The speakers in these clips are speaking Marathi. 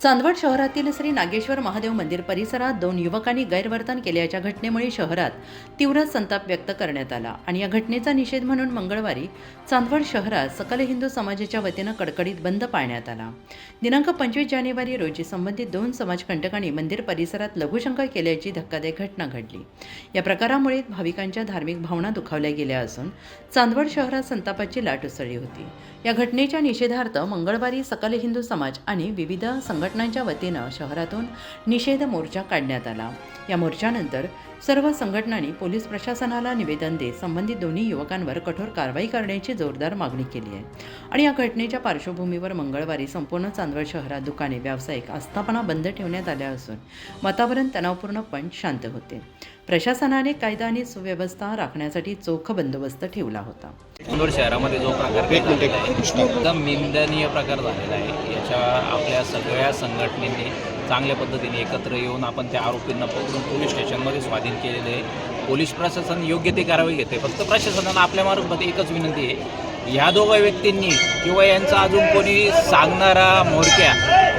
चांदवड शहरातील श्री नागेश्वर महादेव मंदिर परिसरात दोन युवकांनी गैरवर्तन केल्याच्या घटनेमुळे शहरात तीव्र संताप व्यक्त करण्यात आला. आणि या घटनेचा निषेध म्हणून मंगळवारी चांदवड शहरात सकल हिंदू समाजाच्या वतीनं कडकडीत बंद पाळण्यात आला. दिनांक पंचवीस जानेवारी रोजी संबंधित दोन समाजकंटकांनी मंदिर परिसरात लघुशंका केल्याची धक्कादायक घटना घडली. या प्रकारामुळे भाविकांच्या धार्मिक भावना दुखावल्या गेल्या असून चांदवड शहरात संतापाची लाट उसळली होती. या घटनेच्या निषेधार्थ मंगळवारी सकल हिंदू समाज आणि विविध संघ संघटनांच्या वतीनं शहरातून निषेध मोर्चा काढण्यात आला. या मोर्चानंतर सर्व संघटनांनी पोलीस प्रशासनाला निवेदन देत संबंधित दोन्ही युवकांवर कठोर कारवाई करण्याची जोरदार मागणी केली आहे. आणि या घटनेच्या पार्श्वभूमीवर मंगळवारी संपूर्ण चांदवड शहरात दुकाने व्यावसायिक आस्थापना बंद ठेवण्यात आल्या असून वातावरण तणावपूर्ण पण शांत होते. प्रशासनाने कायदा आणि सुव्यवस्था राखण्यासाठी चोख बंदोबस्त ठेवला होता. इंदोर शहरामध्ये जो प्रकार एकदम निंदनीय प्रकार झालेला आहे. याच्या आपल्या सगळ्या संघटनेने चांगल्या पद्धतीने एकत्र येऊन आपण त्या आरोपींना पकडून पोलीस स्टेशनमध्ये स्वाधीन केलेलं आहे. पोलीस प्रशासन योग्य ते कारवाई घेते. फक्त प्रशासनानं आपल्यामार्फत एकच विनंती आहे. ह्या दोघा व्यक्तींनी किंवा यांचा अजून कोणी सांगणारा मोरक्या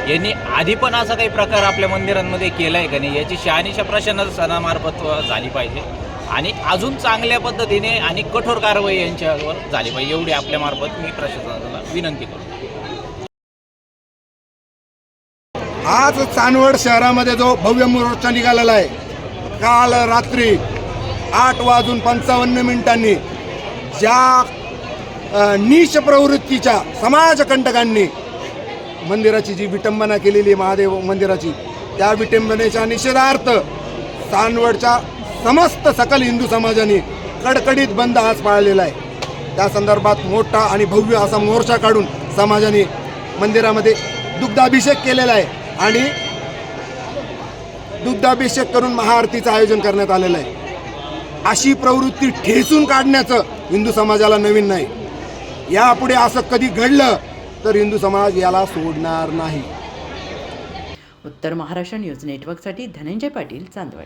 यांनी आधी पण असा काही प्रकार आपल्या मंदिरांमध्ये केला आहे का नाही याची शहानिशा प्रशासनामार्फत झाली पाहिजे. आणि अजून चांगल्या पद्धतीने आणि कठोर कारवाई यांच्यावर झाली पाहिजे एवढी आपल्यामार्फत मी प्रशासनाला विनंती करतो. आज चांदवड शहरामध्ये जो भव्य मोर्चा निघालेला आहे काल रात्री आठ वाजून पंचावन्न मिनिटांनी ज्या नीच प्रवृत्तीच्या समाजकंटकांनी मंदिराची जी विटंबना केलेली आहे महादेव मंदिराची त्या विटंबनेच्या निषेधार्थ चांदवडच्या समस्त सकल हिंदू समाजाने कडकडीत बंद आज पाळलेला आहे. त्या संदर्भात मोठा आणि भव्य असा मोर्चा काढून समाजाने मंदिरामध्ये दुग्धाभिषेक केलेला आहे. आणि दुग्धाभिषेक करून महाआरतीचं आयोजन करण्यात आलेलं आहे. अशी प्रवृत्ती ठेचून काढण्याचं हिंदू समाजाला नवीन नाही. यापुढे असं कधी घडलं तर हिंदू समाज याला सोडणार नाही. उत्तर महाराष्ट्र न्यूज नेटवर्कसाठी धनंजय पाटील चांदवड.